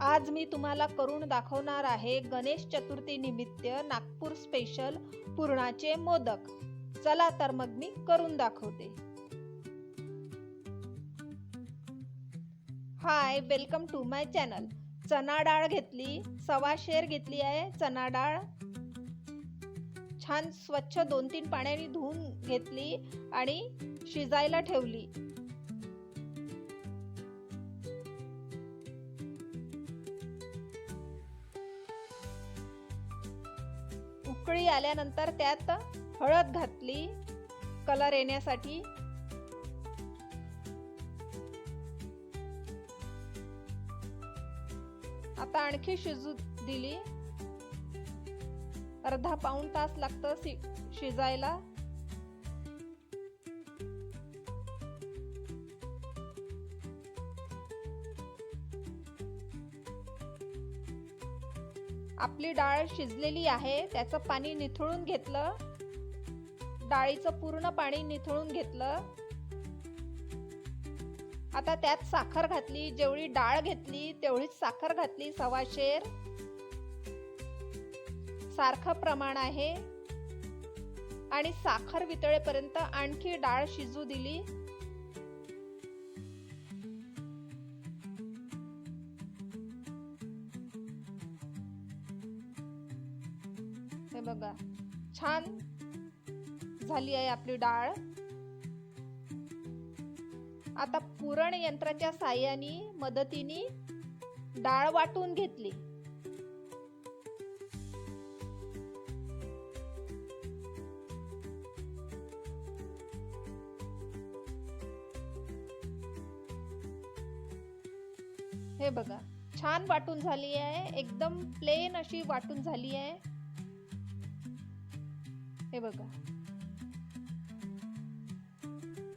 आज मी तुम्हाला करून दाखवणार आहे गणेश चतुर्थी निमित्त नागपूर स्पेशल पुरणाचे मोदक. चला तर मग मी करून दाखवते. Hi welcome to my channel चना डाळ घेतली सवा शेर घेतली आहे चना डाळ. छान स्वच्छ दोन तीन पाण्याने धुवून घेतली आणि शिजायला ठेवली. उकळी आल्यानंतर त्यात हळद घातली कलर येण्यासाठी. आता आणखी शिजू दिली. अर्धा पाऊण तास लागतं शिजायला. आपली डाळ शिजलेली आहे त्याचं पाणी निथळून घेतलं. डाळीचं पूर्ण पाणी निथळून घेतलं. आता त्यात साखर घातली जेवढी डाळ घेतली तेवढीच साखर घातली सवाशेर. सारखं प्रमाण आहे. आणि साखर वितळेपर्यंत आणखी डाळ शिजू दिली. छान झाली आहे आपली डाळ. आता पुरण यंत्राच्या साह्याने मदतीने डाळ वाटून घेतली. हे बघा छान वाटून झाली आहे एकदम प्लेन अशी वाटून झाली आहे. हे बघा.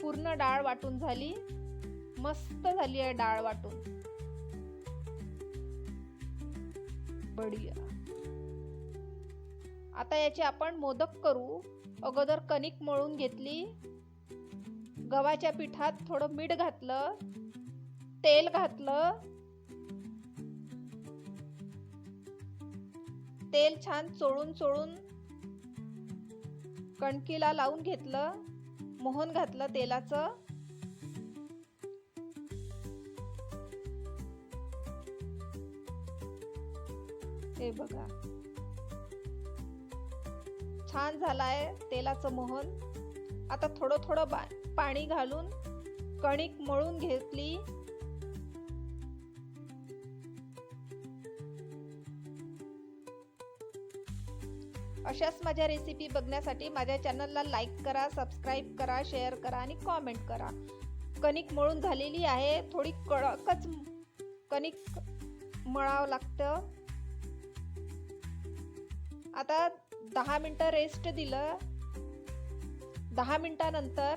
पूर्ण डाळ वाटून झाली. मस्त झाली आहे डाळ वाटून. बढिया. आता याचे आपण मोदक करू. अगोदर कणिक मळून घेतली. गव्हाच्या पिठात थोडं मीठ घातलं. तेल घातलं. तेल छान चोळून चोळून कणकीला लावून घेतलं मोहन घातलं तेलाचं. हे बघा. छान झालाय तेलाचं मोहन. आता थोडं थोडं पाणी घालून कणिक मळून घेतली. अशाच माझ्या रेसिपी बघण्यासाठी माझ्या चॅनलला लाईक करा सबस्क्राईब करा शेअर करा आणि कॉमेंट करा. कणिक मळून झालेली आहे. थोडी कडकच कणिक मळावं लागतं. आता दहा मिनटं रेस्ट दिलं. दहा मिनटानंतर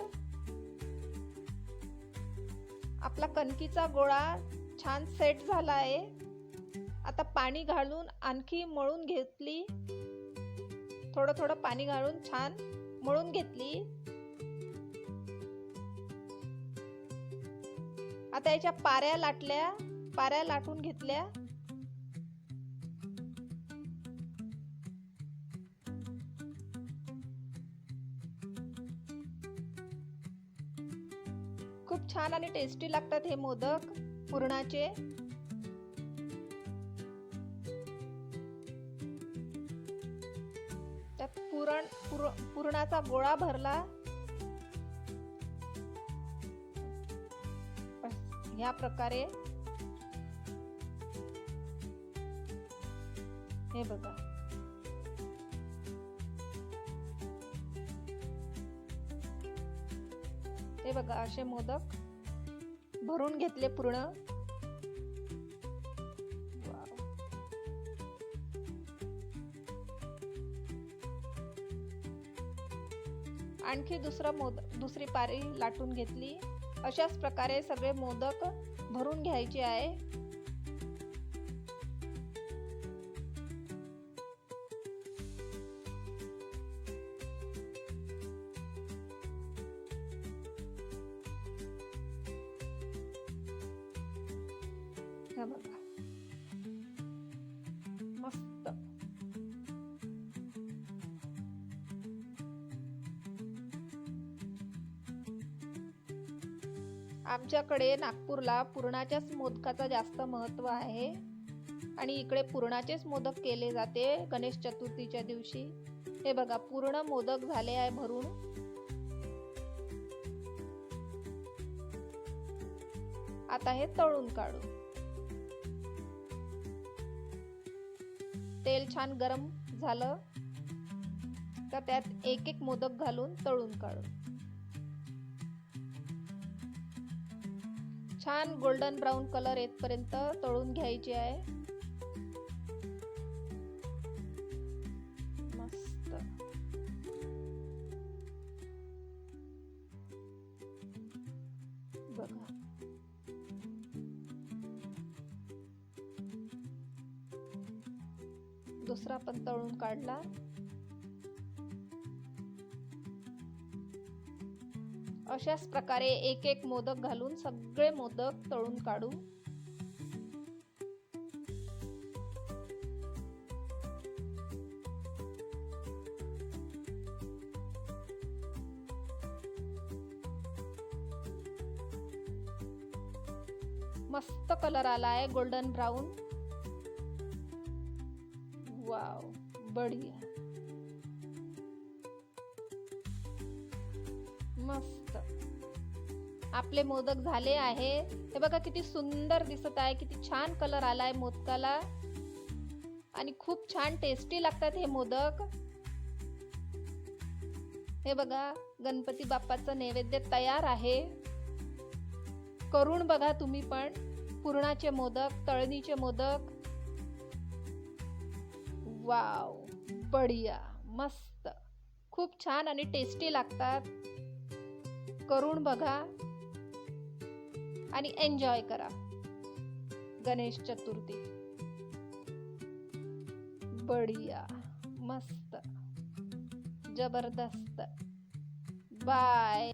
आपला कणकीचा गोळा छान सेट झाला आहे. आता पाणी घालून आणखी मळून घेतली. थोडं थोडं पाणी घालून छान मळून घेतली. आता याच्या पाऱ्या लाटल्या पाऱ्या लाटून घेतल्या. खूप छान आणि टेस्टी लागतात हे मोदक पुरणाचे. पुरणाचा गोळा भरला. ह्या प्रकारे. हे बघा. हे बघा असे मोदक भरून घेतले पूर्ण. आणखी दुसरं मोद दुसरी पारी लाटून घेतली. अशाच प्रकारे सगळे मोदक भरून घ्यायचे आहे. बघा. आमच्याकडे नागपूरला पुरणाच्याच मोदकाचं जास्त महत्त्व आहे. आणि इकडे पुरणाचेच मोदक केले जाते गणेश चतुर्थीच्या दिवशी. हे बघा पूर्ण मोदक झाले आहे भरून. आता हे तळून काढू. तेल छान गरम झालं का त्यात एक एक मोदक घालून तळून काढू. छान गोल्डन ब्राऊन कलर येतपर्यंत तळून घ्यायची आहे. मस्त. बघा. दुसरा पण तळून काढला. अशाच प्रकारे एक एक मोदक घालून सगळे मोदक तळून काढू मस्त कलर आला आहे गोल्डन ब्राऊन वाव बढिया. मस्त. आपले मोदक झाले आहे. हे बघा किती सुंदर दिसत आहे किती छान कलर आलाय मोदकाला. आणि खूप छान टेस्टी लागतात हे मोदक. हे बघा गणपती बाप्पाचं नैवेद्य तयार आहे. करून बघा तुम्ही पण. पुरणाचे मोदक तळणीचे मोदक. वाव बढिया मस्त. खूप छान आणि टेस्टी लागतात. करून बघा आणि एन्जॉय करा. गणेश चतुर्थी. बढिया मस्त जबरदस्त. बाय